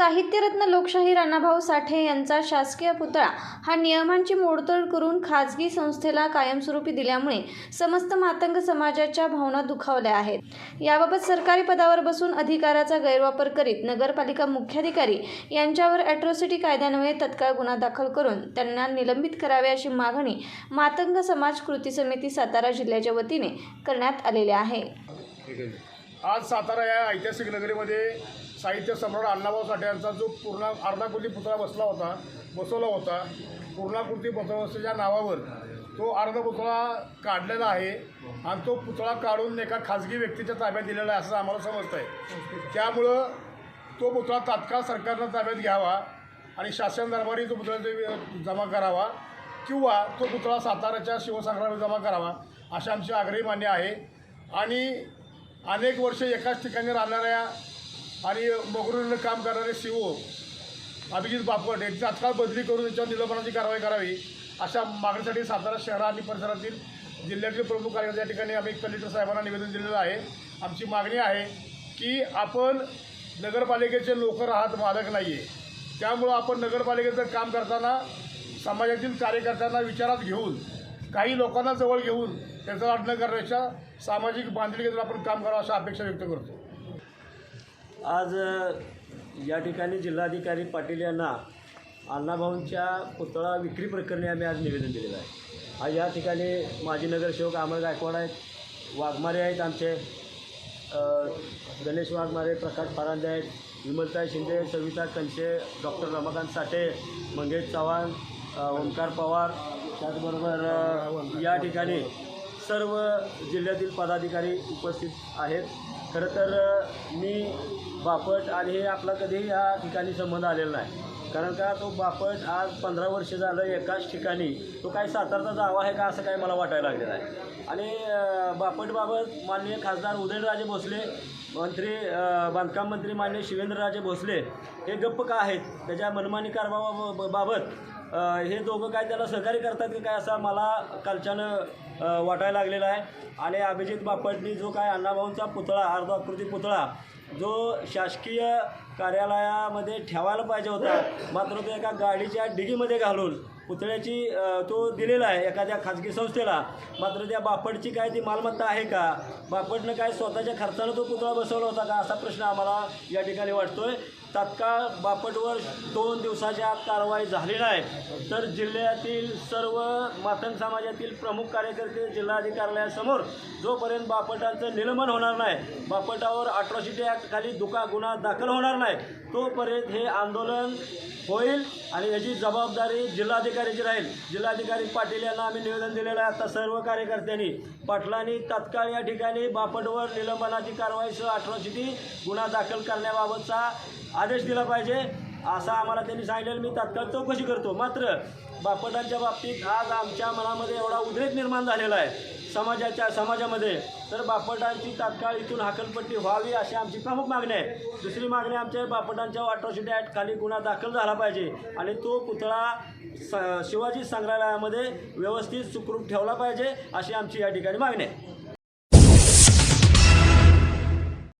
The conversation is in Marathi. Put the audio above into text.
साहित्यरत्न लोकशाही राणाभाऊ साठे यांचा शासकीय पुतळा हा नियमांची मोडतोड करून खाजगी संस्थेला कायमस्वरूपी दिल्यामुळे समस्त मातंग समाजाच्या भावना दुखावल्या आहेत. याबाबत सरकारी पदावर बसून अधिकाराचा गैरवापर करीत नगरपालिका मुख्याधिकारी यांच्यावर अॅट्रॉसिटी कायद्यान्वये तत्काळ गुन्हा दाखल करून त्यांना निलंबित करावे अशी मागणी मातंग समाज कृती समिती सातारा जिल्ह्याच्या वतीने करण्यात आलेली आहे. आज सातारा या ऐतिहासिक नगरीमध्ये साहित्य सम्राट अण्णाभाऊ साठे यांचा जो पूर्ण अर्धाकृती पुतळा बसला होता बसवला होता पूर्णाकृती पुतळ्याच्या नावावर तो अर्ध पुतळा काढलेला आहे आणि तो पुतळा काढून एका खाजगी व्यक्तीच्या ताब्यात दिलेला आहे असं आम्हाला समजतं आहे त्यामुळं तो पुतळा तात्काळ सरकारनं ताब्यात घ्यावा आणि शासन दरबारी तो पुतळा ते जमा करावा किंवा तो पुतळा साताऱ्याच्या शिवसंग्रामी जमा करावा अशी आमची आग्रही मान्य आहे. आणि अनेक वर्ष एकाच ठिकाणी राहणाऱ्या आणि मगरूरीनं काम करणारे सी ओ अभिजित बापट यांची तात्काळ बदली करून त्यांच्यावर निलंबनाची कारवाई करावी अशा मागणीसाठी सातारा शहर आणि परिसरातील जिल्ह्यातील प्रमुख कार्यकर्ते या ठिकाणी आम्ही कलेक्टर साहेबांना निवेदन दिलेलं आहे. आमची मागणी आहे की आपण नगरपालिकेचे लोक राहत मालक नाही आहे त्यामुळं आपण नगरपालिकेचं काम करताना समाजातील कार्यकर्त्यांना विचारात घेऊन काही लोकांना जवळ घेऊन त्याचं अडणं करण्याच्या सामाजिक बांधिलकीतून आपण काम करावं अशा अपेक्षा व्यक्त करतो. आज या ठिकाणी जिल्हाधिकारी पाटील यांना अण्णाभाऊंच्या पुतळा विक्री प्रकरणी आम्ही आज निवेदन दिलेलं आहे. आज या ठिकाणी माजी नगरसेवक अमर गायकवाड आहेत वाघमारे आहेत आमचे गणेश वाघमारे प्रकाश फारांदे आहेत विमलताई शिंदे सविता कंचे डॉक्टर रमाकांत साठे मंगेश चव्हाण ओंकार पवार त्याचबरोबर या ठिकाणी सर्व जिल्ह्यातील पदाधिकारी उपस्थित आहेत. खरं तर मी बापट आणि हे आपला कधीही या ठिकाणी संबंध आलेला नाही. कारण का तो बापट आज पंधरा वर्ष झालं एकाच ठिकाणी. तो काय सातारचा जावा आहे का असं काय मला वाटायला लागलेलं आहे. आणि बापटबाबत माननीय खासदार उदयनराजे भोसले मंत्री बांधकाम मंत्री माननीय शिवेंद्रराजे भोसले हे गप्प का आहेत? त्याच्या मनमानी कारभारा बाबत हे दोघं काय त्याला सहकार्य करतात की काय असा मला कालच्यानं वाटायला लागलेलं आहे. आणि अभिजित बापटनी जो काय अण्णाभाऊंचा पुतळा अर्धाकृती पुतळा जो शासकीय कार्यालयामध्ये ठेवायला पाहिजे होता. मात्र तो एका गाडीच्या डिगीमध्ये घालून पुतळ्याची तो दिलेला आहे एखाद्या खाजगी संस्थेला. मात्र त्या बापटची काय ती मालमत्ता आहे का? बापटनं काय स्वतःच्या खर्चानं तो पुतळा बसवला होता का? असा प्रश्न आम्हाला या ठिकाणी वाटतोय. तात्काळ बापटवर दोन दिवसाच्या आत कारवाई झाली नाही तर जिल्ह्यातील सर्व मातंग समाजातील प्रमुख कार्यकर्ते जिल्हाधिकाऱ्यासमोर जोपर्यंत बापटांचं निलंबन होणार नाही बापटावर अट्रॉसिटी ॲक्ट खाली दुका गुन्हा दाखल होणार नाही. तोपर्यंत हे आंदोलन होईल आणि याची जबाबदारी जिल्हाधिकाऱ्याची राहील. जिल्हाधिकारी पाटील यांना आम्ही निवेदन दिलेलं आहे. आता सर्व कार्यकर्त्यांनी पाटलांनी तत्काळ या ठिकाणी बापटवर निलंबनाची कारवाईसह अट्रॉसिटी गुन्हा दाखल करण्याबाबतचा आदेश दिला पाहिजे. असा आम्हाला त्यांनी सांगितलेलं. मी तात्काळ चौकशी करतो. मात्र बापटांच्या बाबतीत आज आमच्या मनामध्ये एवढा उद्रेक निर्माण झालेला आहे. समाजाच्या समाजामध्ये तर बापटांची तात्काळ इथून हाकलपट्टी व्हावी अशी आमची प्रमुख मागणी आहे. दुसरी मागणी आमच्या बापटांच्या अट्रॉसिटी ॲक्ट खाली गुन्हा दाखल झाला पाहिजे आणि तो पुतळा स शिवाजी संग्रहालयामध्ये व्यवस्थित सुखरूप ठेवला पाहिजे अशी आमची या ठिकाणी मागणी आहे.